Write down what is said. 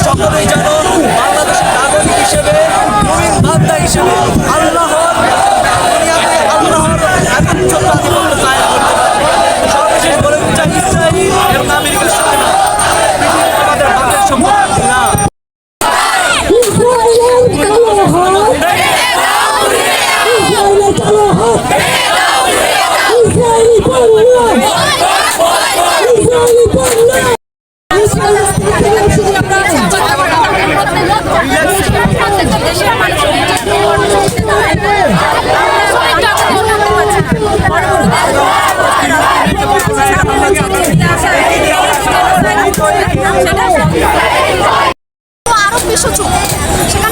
সকলেই জানো বাংলাদেশের নাগরিক হিসেবে প্রবীণ বার্তা হিসেবে সেটা আরব বিশ্ব চুক্তি